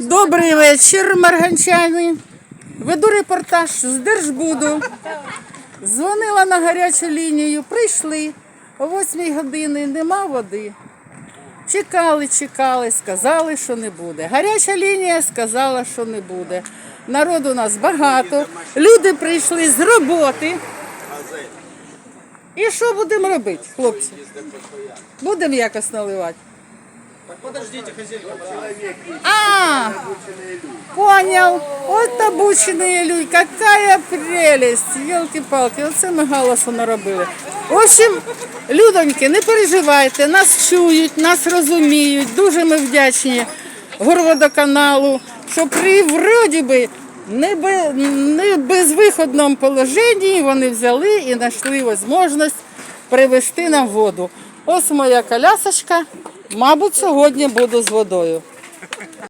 Добрий вечір, марганчани. Веду репортаж з Держбуду. Дзвонила на гарячу лінію, прийшли. О 8 години нема води. Чекали, чекали, сказали, що не буде. Гаряча лінія сказала, що не буде. Народу у нас багато. Люди прийшли з роботи. І що будемо робити, хлопці? Будемо якось наливати. Понял. Вот обученные люди. Какая прелесть. Елки-палки, оце ми галасу наробили. В общем, людоньки, не переживайте, нас чують, нас розуміють. Дуже ми вдячні горводоканалу, що при вроді би не, не безвиходному положенні вони взяли і знайшли можливість привезти нам воду. Ось моя колясочка. Мабуть, сьогодні буду з водою.